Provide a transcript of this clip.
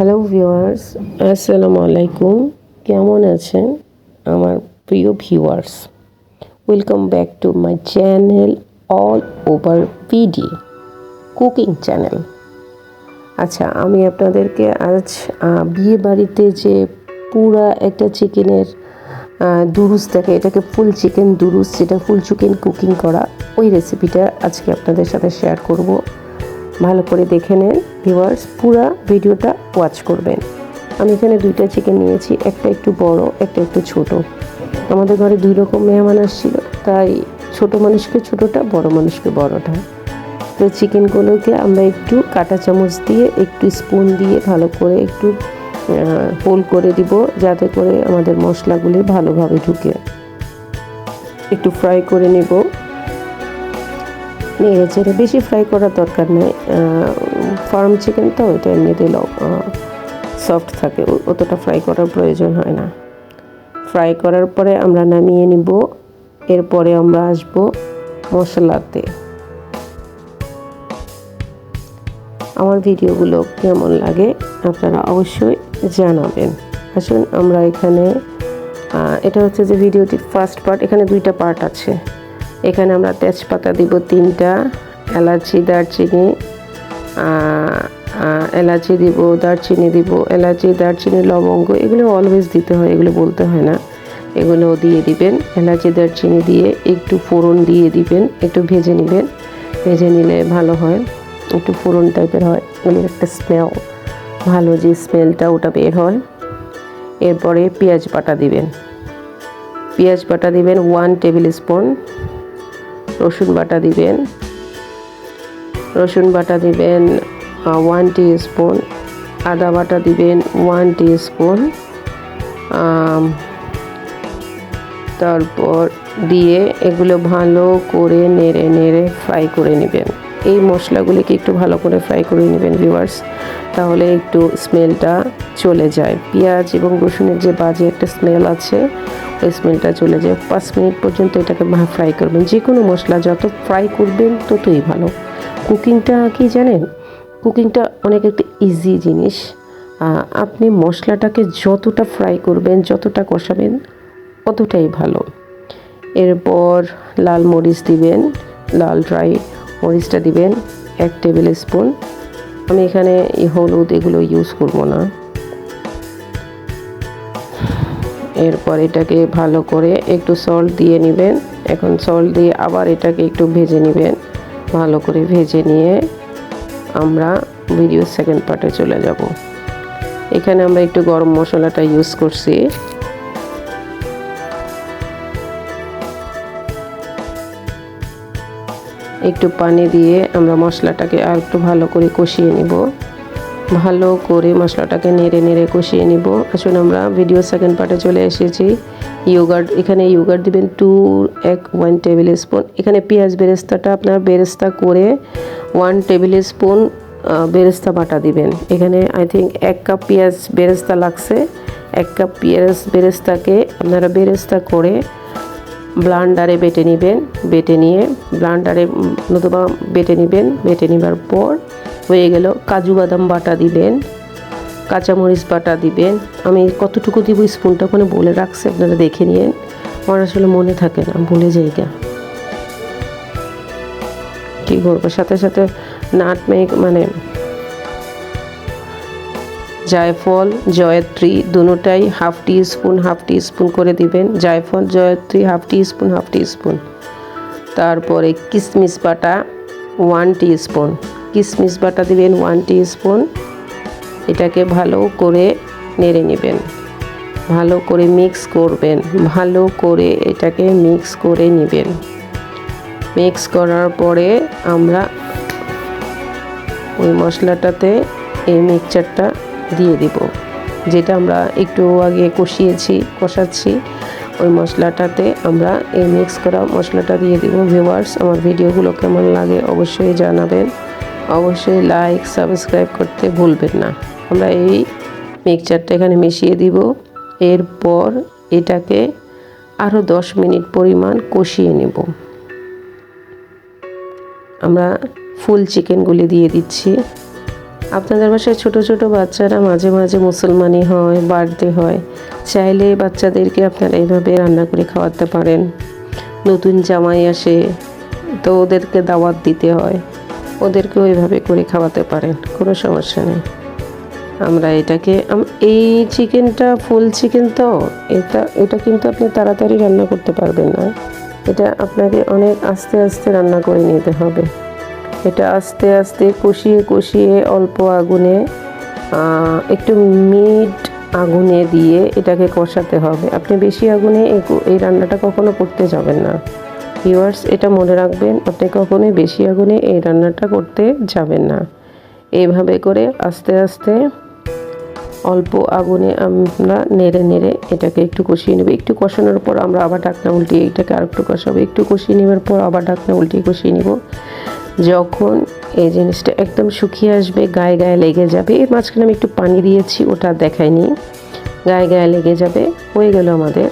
Hello viewers আসসালামু আলাইকুম কেমন আছেন আমার প্রিয় viewers welcome back to my channel all over PD cooking channel আচ্ছা আমি আপনাদেরকে আজ বিয়ে বাড়িতে যে পুরা একটা চিকেনের দুরুস থাকে, এটাকে ফুল চিকেন দুরুস, যেটা ফুল চিকেন কুকিং করা, ওই রেসিপিটা আজকে আপনাদের সাথে শেয়ার করব। ভালো করে দেখে নেন ভিউয়ার্স পুরা ভিডিওটা ওয়াচ করবেন। আমি এখানে দুইটা চিকেন নিয়েছি, একটা একটু বড়, একটা একটু ছোট। আমাদের ঘরে দুই রকম মেহমান আসছিল, তাই ছোট মানুষকে ছোটটা, বড় মানুষকে বড়টা। তো চিকেনগুলোকে আমরা একটু কাঁটা চামচ দিয়ে, একটু স্পুন দিয়ে ভালো করে একটু হোল করে দিব, যাতে করে আমাদের মশলাগুলি ভালোভাবে ঢুকে। একটু ফ্রাই করে নেব। নেড়ে চেড়ে বেশি ফ্রাই করার দরকার নেই ফার্ম চিকেন তো এটা এমনিতে সফট থাকে অতটা ফ্রাই করার প্রয়োজন হয় না। ফ্রাই করার পরে আমরা নামিয়ে নিব, এরপরে আমরা আসব মশলাতে। আমার ভিডিওগুলো কেমন লাগে আপনারা অবশ্যই জানাবেন। আসুন আমরা এখানে এটা হচ্ছে যে ভিডিওটির ফার্স্ট পার্ট এখানে দুইটা পার্ট আছে। এখানে আমরা তেজপাতা দিব তিনটা, এলাচি, দারচিনি এলাচি দিব, দারচিনি দিব, এলাচি, দারচিনি, লবঙ্গ, এগুলো অলওয়েজ দিতে হয়, এগুলো বলতে হয় না। এগুলো দিয়ে দিবেন, এলাচি, দারচিনি দিয়ে একটু ফোড়ন দিয়ে দিবেন, একটু ভেজে নেবেন। ভেজে নিলে ভালো হয়, একটু ফোড়ন টাইপের হয়, এগুলির একটা স্মেল ভালো যে স্মেলটা ওটা বের হয়। এরপরে পেঁয়াজ বাটা দিবেন। পেঁয়াজ বাটা দিবেন ওয়ান টেবিল স্পুন রসুন বাটা দিবেন। রসুন বাটা দিবেন ওয়ান টি স্পুন আদা বাটা দিবেন ওয়ান টি স্পুন তারপর দিয়ে এগুলো ভালো করে নেড়ে নেড়ে ফ্রাই করে নেবেন। এই মশলাগুলিকে একটু ভালো করে ফ্রাই করে নেবেন ভিউয়ার্স তাহলে একটু স্মেলটা চলে যায়। পেঁয়াজ এবং রসুনের যে বাজে একটা স্মেল আছে, ওই স্মেলটা চলে যায়। পাঁচ মিনিট পর্যন্ত এটাকে ফ্রাই করবেন। যে কোনো মশলা, যত ফ্রাই করবেন, ততই ভালো। কুকিংটা কি জানেন? কুকিংটা অনেক একটা ইজি জিনিস। আপনি মশলাটাকে যতটা ফ্রাই করবেন, যতটা কষাবেন অতটাই ভালো। এরপর লাল মরিচ দিবেন, লাল ড্রাই মরিচটা দিবেন, এক টেবিল স্পুন। আমি এখানে হলুদ এগুলো ইউজ করব না। এরপর এটাকে ভালো করে একটু সল্ট দিয়ে নেবেন। এখন সল্ট দিয়ে আবার এটাকে একটু ভেজে নেবেন। ভালো করে ভেজে নিয়ে আমরা ভিডিও সেকেন্ড পার্টে চলে যাব। এখানে আমরা একটু গরম মশলাটা ইউজ করছি। একটু পানি দিয়ে আমরা মশলাটাকে আর একটু ভালো করে কষিয়ে নিব। ভালো করে মশলাটাকে নেড়ে নেড়ে কষিয়ে নিব। আসুন আমরা ভিডিও সেকেন্ড পার্টে চলে এসেছি। ইয়োগার্ট এখানে ইয়োগার্ট দিবেন টু এক ওয়ান টেবিল স্পুন এখানে পেঁয়াজ বেরেস্তাটা আপনার বেরেস্তা করে ওয়ান টেবিল স্পুন বেরেস্তা বাটা দিবেন। এখানে আই থিঙ্ক এক কাপ পেঁয়াজ বেরেস্তা লাগছে। এক কাপ পেঁয়াজ বেরেস্তাকে আপনারা বেরেস্তা করে ব্লান্ডারে বেটে নেবেন। বেটে নিয়ে ব্লান্ডারে নতুবা বেটে নেবেন। বেটে নেবার পর হয়ে গেল কাজু বাদাম বাটা দিবেন, কাঁচামরিচ বাটা দিবেন। আমি কতটুকু দিব স্পুনটা ওখানে বলে রাখছি, আপনারা দেখে নিন আমার আসলে মনে থাকে না, ভুলে যাই গা। কী করব? সাথে সাথে নাটমেগ মানে জায়ফল, জয়ত্রী দুটোটাই half teaspoon, half teaspoon করে দিবেন। জায়ফল, জয়ত্রী half teaspoon, half teaspoon. তারপরে কিশমিশ বাটা ওয়ান টি স্পুন কিশমিশ বাটা দিবেন ওয়ান টি স্পুন এটাকে ভালো করে নেড়ে নেবেন। ভালো করে মিক্স করবেন। ভালো করে এটাকে মিক্স করে নেবেন। মিক্স করার পরে আমরা ওই মশলাটাতে এই মিক্সচারটা দিয়ে দিব। যেটা আমরা একটু আগে কষিয়েছি, কষাচ্ছি। ওই মশলাটাতে আমরা এই মিক্স করা মশলাটা দিয়ে দিব। ভিউয়ার্স আমার ভিডিওগুলো কেমন লাগে অবশ্যই জানাবেন। অবশ্যই লাইক সাবস্ক্রাইব করতে ভুলবেন না। আমরা এই মিক্সচারটা এখানে মিশিয়ে দিব। এরপর এটাকে আরও দশ মিনিট পরিমাণ কষিয়ে নেব। আমরা ফুল চিকেনগুলি দিয়ে দিচ্ছি। আপনাদের বাসায় ছোট ছোট বাচ্চারা মাঝে মাঝে মুসলমানি হয়, বার্থডে হয়। চাইলে বাচ্চাদেরকে আপনারা এইভাবে রান্না করে খাওয়াতে পারেন। নতুন জামাই আসে, তো ওদেরকে দাওয়াত দিতে হয়। ওদেরকে ওইভাবে করে খাওয়াতে পারেন, কোনো সমস্যা নেই। আমরা এটাকে এই চিকেনটা ফুল চিকেন তো, এটা এটা কিন্তু আপনি তাড়াতাড়ি রান্না করতে পারবেন না। এটা আপনাকে অনেক আস্তে আস্তে রান্না করে নিতে হবে। এটা আস্তে আস্তে কষিয়ে কষিয়ে অল্প আগুনে একটু মিড আগুনে দিয়ে এটাকে কষাতে হবে। আপনি বেশি আগুনে এই রান্নাটা কখনো করতে যাবেন না। ভিউয়ার্স, এটা মনে রাখবেন, আপনি কখনোই বেশি আগুনে এই রান্নাটা করতে যাবেন না। এইভাবে করে আস্তে আস্তে অল্প আগুনে আমরা নেড়ে নেড়ে এটাকে একটু কষিয়ে নেব। একটু কষানোর পর আমরা আবার ঢাকনা উল্টিয়ে এটাকে আর একটু কষাবো। একটু কষিয়ে নেওয়ার পর আবার ঢাকনা উল্টিয়ে কষিয়ে নিব। যখন এই জিনিসটা একদম শুকিয়ে আসবে, গায়ে গায়ে লেগে যাবে, এর মাঝখানে আমি একটু পানি দিয়েছি, ওটা দেখাইনি। গায়ে গায়ে লেগে যাবে, হয়ে গেল আমাদের